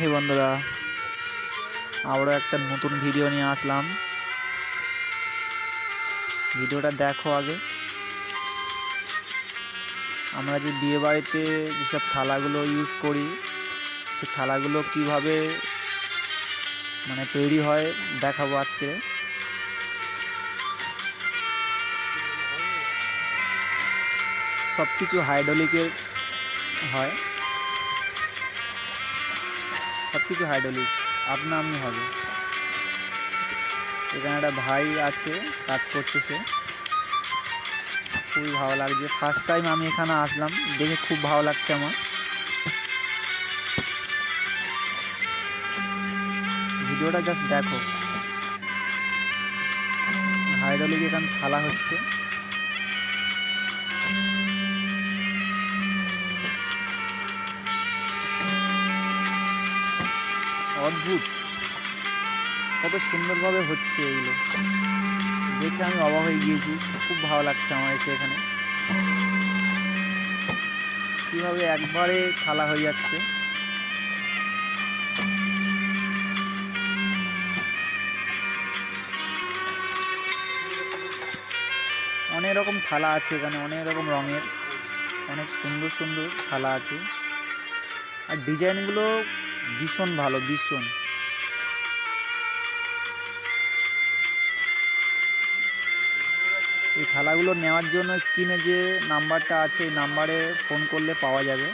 হে বন্ধুরা, আবারও একটা নতুন ভিডিও নিয়ে আসলাম। ভিডিওটা দেখো আগে। আমরা যে বিয়ে বাড়িতে যেসব থালাগুলো ইউজ করি, সে থালাগুলো কীভাবে মানে তৈরি হয় দেখাবো আজকে। সব কিছু হাইড্রোলিকের হয়। সব কিছু হাইড্রোলিক আপনা আপনি হবে। এখানে একটা ভাই আছে, কাজ করছে সে। খুবই ভালো লাগছে। ফার্স্ট টাইম আমি এখানে আসলাম, দেখে খুব ভালো লাগছে আমার। ভিডিওটা জাস্ট দেখো। হাইড্রোলিক এখানে থালা হচ্ছে। অদ্ভুত। কত সুন্দরভাবে হচ্ছে এগুলো দেখে আমি অবাক হয়ে গিয়েছি। খুব ভালো লাগছে আমার এসে এখানে। কীভাবে একবারে থালা হয়ে যাচ্ছে। অনেক রকম থালা আছে এখানে, অনেক রকম রঙের। অনেক সুন্দর সুন্দর থালা আছে। আর ডিজাইনগুলো ভীষণ ভালো, ভীষণ। এই থালাগুলো নেওয়ার জন্য স্ক্রিনে যে নাম্বারটা আছে, এই নাম্বারে ফোন করলে পাওয়া যাবে।